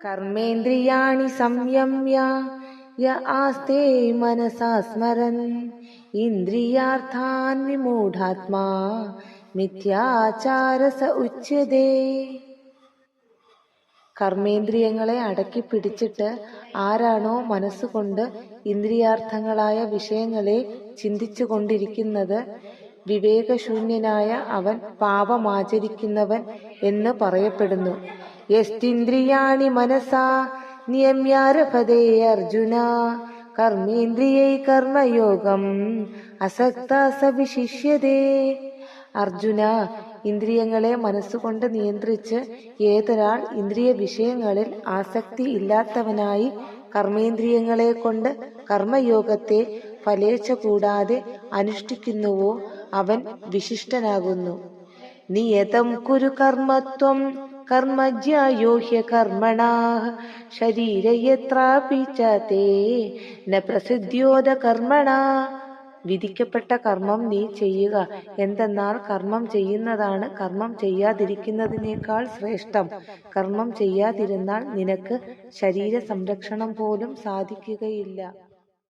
കർമ്മേന്ദ്രിയാണി സംയമ്യ. യ ആസ്തേ മനസാ സ്മരൻ. ഇന്ദ്രിയാർത്ഥാൻ വിമൂഢാത്മാ. മിഥ്യാചാരസ ഉച്ചതേ കർമ്മേന്ദ്രിയങ്ങളെ അടക്കി പിടിച്ചിട്ട് ആരാണോ മനസ്സുകൊണ്ട് ഇന്ദ്രിയാർത്ഥങ്ങളായ വിഷയങ്ങളെ ചിന്തിച്ചു കൊണ്ടിരിക്കുന്നത് വിവേകശൂന്യനായ അവൻ പാപമാചരിക്കുന്നവൻ എന്ന് പറയപ്പെടുന്നു. യസ്തിന്ദ്രിയാണി മനസാ നിയമ്യാരഭതേ അർജുന. കർമ്മേന്ദ്രിയൈ കർമ്മയോഗം അസക്ത സവിശിഷ്യതേ. വിശിഷ്യതേ അർജുന ഇന്ദ്രിയങ്ങളെ മനസ്സുകൊണ്ട് നിയന്ത്രിച്ച് ഏതൊരാൾ ഇന്ദ്രിയ വിഷയങ്ങളിൽ ആസക്തി ഇല്ലാത്തവനായി കർമ്മേന്ദ്രിയങ്ങളെ കൊണ്ട് കർമ്മയോഗത്തെ ഫലേച്ഛ കൂടാതെ അനുഷ്ഠിക്കുന്നുവോ അവൻ വിശിഷ്ടനാകുന്നു. നിയതം കുരു കർമ്മത്വം കർമ്മജ്യായോഹ്യ ഹ്യകർമ്മണാ ശരീരയത്രാപി ച ന പ്രസിദ്ധ്യോദ കർമ്മണ. വിധിക്കപ്പെട്ട കർമ്മം നീ ചെയ്യുക. എന്തെന്നാൽ കർമ്മം ചെയ്യുന്നതാണ് കർമ്മം ചെയ്യാതിരിക്കുന്നതിനേക്കാൾ ശ്രേഷ്ഠം. കർമ്മം ചെയ്യാതിരുന്നാൽ നിനക്ക് ശരീര സംരക്ഷണം പോലും സാധിക്കുകയില്ല.